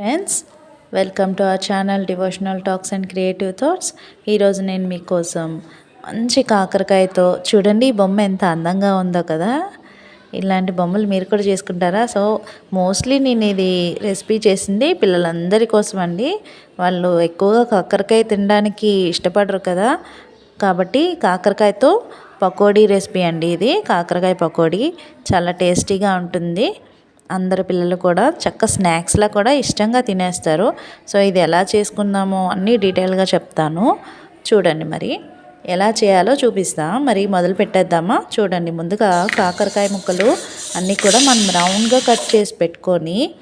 Friends welcome to our channel devotional talks and creative thoughts. ఈరోజు నేను మీకోసం మంచి కాకరకాయతో చూడండి ఈ బొమ్మ ఎంత అందంగా ఉందో కదా. ఇలాంటి బొమ్మలు మీరు కూడా చేసుకుంటారా? సో మోస్ట్లీ నేను ఇది రెసిపీ చేసింది పిల్లలందరి కోసం అండి వాళ్ళు ఎక్కువగా కాకరకాయ తినడానికి ఇష్టపడరు కదా. కాబట్టి కాకరకాయతో పకోడీ రెసిపీ అండి ఇది. కాకరకాయ పకోడీ చాలా టేస్టీగా ఉంటుంది. అందరు పిల్లలు కూడా చక్క స్నాక్స్లా కూడా ఇష్టంగా తినేస్తారు. సో ఇది ఎలా చేసుకుందామో అన్నీ డీటెయిల్గా చెప్తాను. చూడండి మరి ఎలా చేయాలో చూపిస్తా. మరి మొదలు పెట్టేద్దామా? చూడండి ముందుగా కాకరకాయ ముక్కలు అన్నీ కూడా మనం రౌండ్గా కట్ చేసి పెట్టుకొని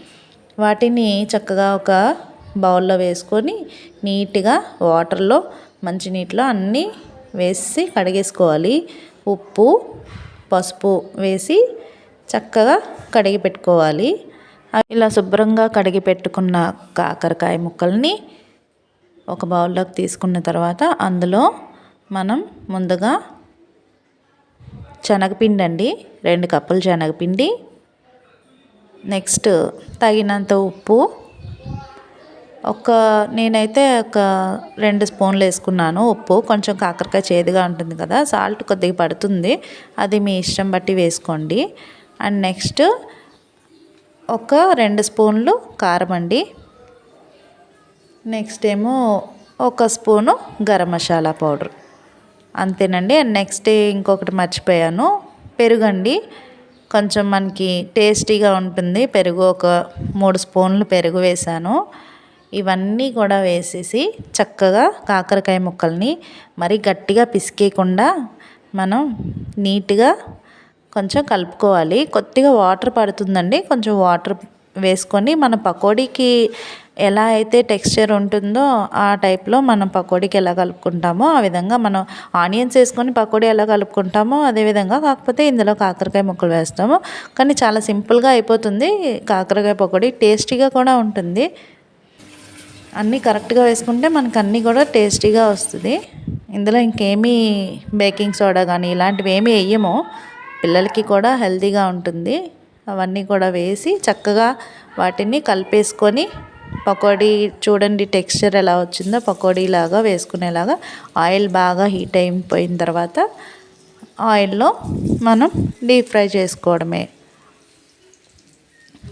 వాటిని చక్కగా ఒక బౌల్లో వేసుకొని నీట్గా వాటర్లో మంచి నీటిలో అన్నీ వేసి కడిగేసుకోవాలి. ఉప్పు పసుపు వేసి చక్కగా కడిగి పెట్టుకోవాలి. ఇలా శుభ్రంగా కడిగి పెట్టుకున్న కాకరకాయ ముక్కల్ని ఒక బౌల్లోకి తీసుకున్న తర్వాత అందులో మనం ముందుగా శనగపిండి అండి రెండు కప్పులు శనగపిండి నెక్స్ట్ తగినంత ఉప్పు ఒక నేనైతే ఒక రెండు స్పూన్లు వేసుకున్నాను ఉప్పు. కొంచెం కాకరకాయ చేదుగా ఉంటుంది కదా సాల్ట్ కొద్దిగా పడుతుంది. అది మీ ఇష్టం బట్టి వేసుకోండి. అండ్ నెక్స్ట్ ఒక రెండు స్పూన్లు కారం అండి. నెక్స్ట్ ఏమో ఒక స్పూను గరం మసాలా పౌడర్. అంతేనండి. అండ్ నెక్స్ట్ ఇంకొకటి మర్చిపోయాను. పెరుగండి. కొంచెం మనకి టేస్టీగా ఉంటుంది. పెరుగు ఒక మూడు స్పూన్లు పెరుగు వేసాను ఇవన్నీ కూడా వేసేసి చక్కగా కాకరకాయ ముక్కల్ని మరీ గట్టిగా పిసికేయకుండా మనం నీట్గా కొంచెం కలుపుకోవాలి. కొద్దిగా వాటర్ పడుతుందండి. కొంచెం వాటర్ వేసుకొని మన పకోడీకి ఎలా అయితే టెక్స్చర్ ఉంటుందో ఆ టైప్లో మనం పకోడీకి ఎలా కలుపుకుంటామో ఆ విధంగా మనం ఆనియన్స్ వేసుకొని పకోడీ ఎలా కలుపుకుంటామో అదేవిధంగా కాకపోతే ఇందులో కాకరకాయ ముక్కలు వేస్తాము. కానీ చాలా సింపుల్గా అయిపోతుంది. కాకరకాయ పకోడీ టేస్టీగా కూడా ఉంటుంది. అన్నీ కరెక్ట్గా వేసుకుంటే మనకు అన్నీ కూడా టేస్టీగా వస్తుంది. ఇందులో ఇంకేమీ బేకింగ్ సోడా కానీ ఇలాంటివి ఏమీ వేయము. పిల్లలకి కూడా హెల్తీగా ఉంటుంది. అవన్నీ కూడా వేసి చక్కగా వాటిని కలిపేసుకొని పకోడీ చూడండి టెక్స్చర్ ఎలా వచ్చిందో పకోడీలాగా వేసుకునేలాగా ఆయిల్ బాగా హీట్ అయిపోయిన తర్వాత ఆయిల్లో మనం డీప్ ఫ్రై చేసుకోవడమే.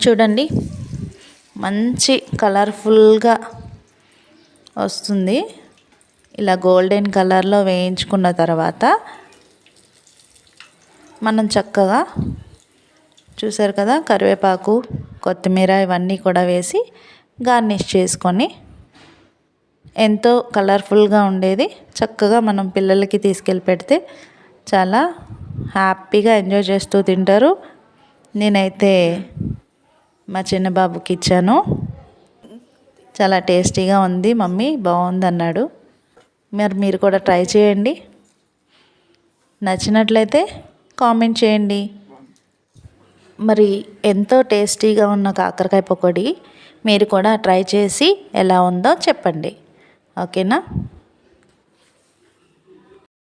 చూడండి మంచి కలర్ఫుల్గా వస్తుంది. ఇలా గోల్డెన్ కలర్లో వేయించుకున్న తర్వాత మనం చక్కగా చూసారు కదా కరివేపాకు కొత్తిమీర ఇవన్నీ కూడా వేసి గార్నిష్ చేసుకొని ఎంతో కలర్ఫుల్గా ఉండేది. చక్కగా మనం పిల్లలకి తీసుకెళ్ళి పెడితే చాలా హ్యాపీగా ఎంజాయ్ చేస్తూ తింటారు. నేనైతే మా చిన్న బాబుకి ఇచ్చాను. చాలా టేస్టీగా ఉంది మమ్మీ బాగుంది అన్నాడు మరి మీరు కూడా ట్రై చేయండి. నచ్చినట్లయితే కామెంట్ చేయండి. మరి ఎంతో టేస్టీగా ఉన్న కాకరకాయ పకోడీ మీరు కూడా ట్రై చేసి ఎలా ఉందో చెప్పండి. ఓకేనా?